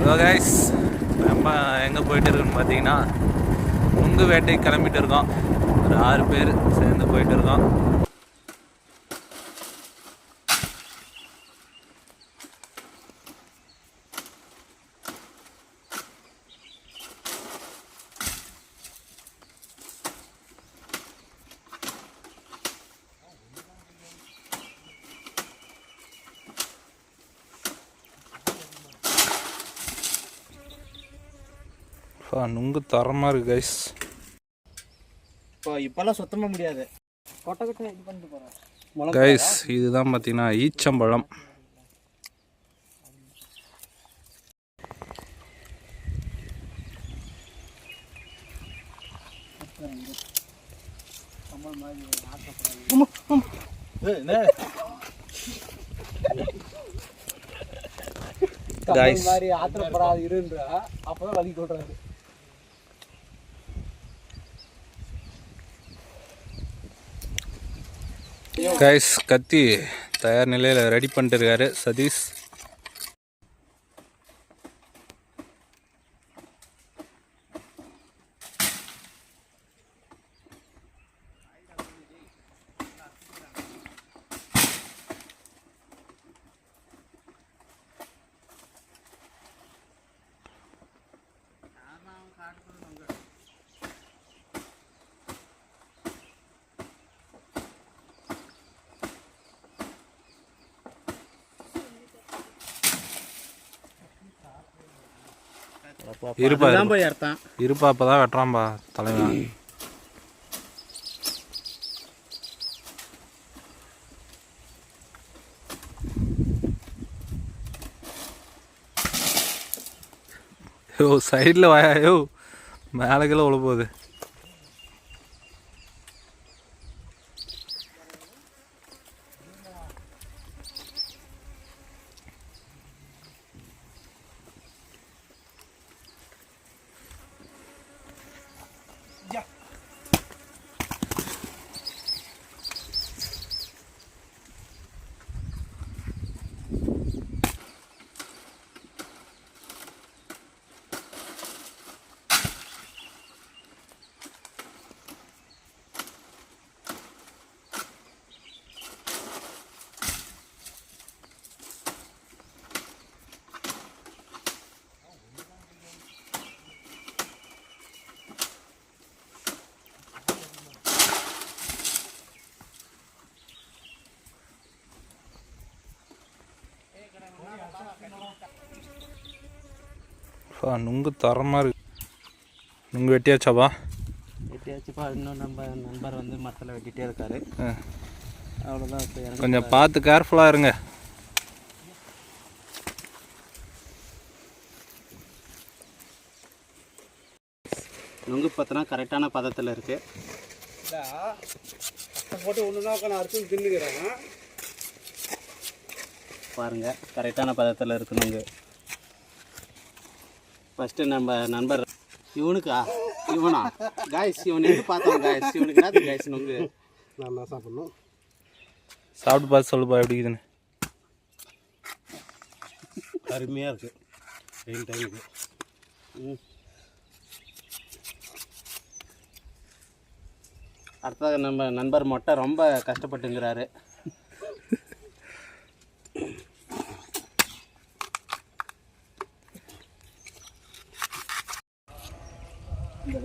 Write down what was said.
Hello guys நம்ம எங்கே போயிட்டு இருக்கோம்னு பார்த்தீங்கன்னா நுங்கு வேட்டைக்கு கிளம்பிட்டு இருக்கோம். ஒரு ஆறு பேர் சேர்ந்து போயிட்டு இருக்கோம். அப்பா, நுங்கு தரமாக இருக்கு கைஸ் இப்போ இப்போல்லாம் சுத்தமாக முடியாது. கொட்டை கொட்டை இது பண்ணிட்டு போகிறேன் கைஸ் இதுதான் பார்த்தீங்கன்னா ஈச்சம்பழம். மாதிரி ஆத்திரப்படாது இருன்றா அப்பதான் வலி கொட்டுறாரு. கைஸ் கத்தி தயார் நிலையில் ரெடி பண்ணிட்டு இருக்காரு. சதீஷ் இருப்பா. இருப்பா அப்பதான் வெட்டுறான்பா தலைவன். யோ சைடில் வாயா யோ மேலே கீழே உள்ள போகுது நுங்கு தரமாக இருக்கு. நுங்கு வெட்டியாச்சாப்பா வெட்டியாச்சுப்பா இன்னும் நம்ம நண்பர் வந்து மரத்தில் வெட்டிகிட்டே இருக்காரு. அவ்வளோதான் கொஞ்சம் பார்த்து கேர்ஃபுல்லாக இருங்க. நுங்கு பார்த்தனா கரெக்டான பதத்தில் இருக்கு. போட்டு ஒன்றுனா நான் அறுத்து தின்னுக்கிறேன். பாருங்க. கரெக்டான பதத்தில் இருக்கு நுங்கு ஃபஸ்ட்டு நம்ம நண்பர் இவனுக்கா? இவனா? காய்ஸ் இவன் எங்கே பார்த்தோம் காய்ஸ் இவனுக்கு என்ன காய்ஸ் நுங்கு? நல்லா சாப்பிடணும். சாப்பிட்டு பார்த்து சொல்லுப்பா எப்படி இருக்குதுன்னு. அருமையாக இருக்குது வெயில் டைமுக்கு ம். அடுத்தது நம்ம நண்பர் மொட்டை ரொம்ப கஷ்டப்பட்டுங்கிறாரு.